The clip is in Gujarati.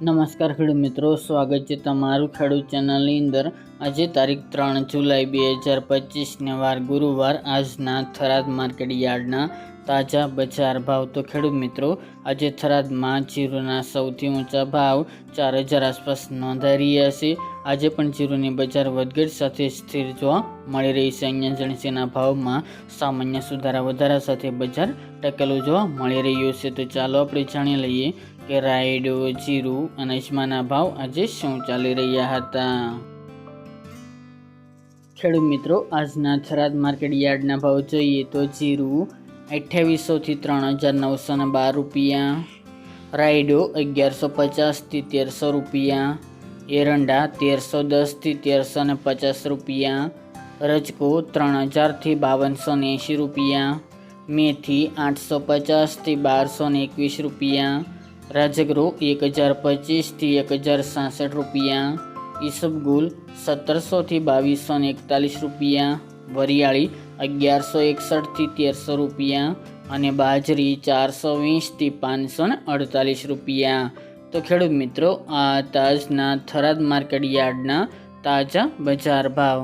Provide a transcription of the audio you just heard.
નમસ્કાર ખેડૂત મિત્રો, સ્વાગત છે તમારું ખેડૂત ચેનલની અંદર. આજે તારીખ ત્રણ જુલાઈ બે હજાર પચીસને વાર ગુરુવાર આજના થરાદ માર્કેટ યાર્ડના તાજા બજાર ભાવ. તો ખેડૂત મિત્રો, આજે થરાદમાં જીરુના સૌથી ઊંચા ભાવ ચાર હજાર આસપાસ નોંધાઈ રહ્યા છે. આજે પણ જીરુની બજાર વધઘટ સાથે સ્થિર જોવા મળી રહી છે. અહીંયા જણસીના ભાવમાં સામાન્ય સુધારા વધારા સાથે બજાર ટકેલું જોવા મળી રહ્યું છે. તો ચાલો આપણે જાણી લઈએ કે રાયડો, જીરું અને અજમાના ભાવ આજે શું ચાલી રહ્યા હતા. ખેડૂત મિત્રો, આજના થરાદ માર્કેટ યાર્ડના ભાવ જોઈએ તો જીરું અઠ્યાવીસોથી ત્રણ હજાર નવસો ને બાર રૂપિયા. રાયડો અગિયારસો પચાસથી તેરસો રૂપિયા. એરંડા તેરસો દસથી તેરસો ને પચાસ રૂપિયા. રજકો ત્રણ હજારથી બાવનસો ને એંશી રૂપિયા. મેથી આઠસો પચાસથી બારસો ને એકવીસ રૂપિયા. રાજગરો એક હજાર પચીસથી એક હજાર સાસઠ રૂપિયા. ઈસબગુલ સત્તરસોથી બાવીસો ને એકતાલીસ રૂપિયા. વરિયાળી અગિયારસો એકસઠથી તેરસો રૂપિયા અને બાજરી ચારસો વીસથી પાંચસો ને અડતાલીસ રૂપિયા. તો ખેડૂત મિત્રો, આ તાજના થરાદ માર્કેટ યાર્ડના તાજા બજાર ભાવ.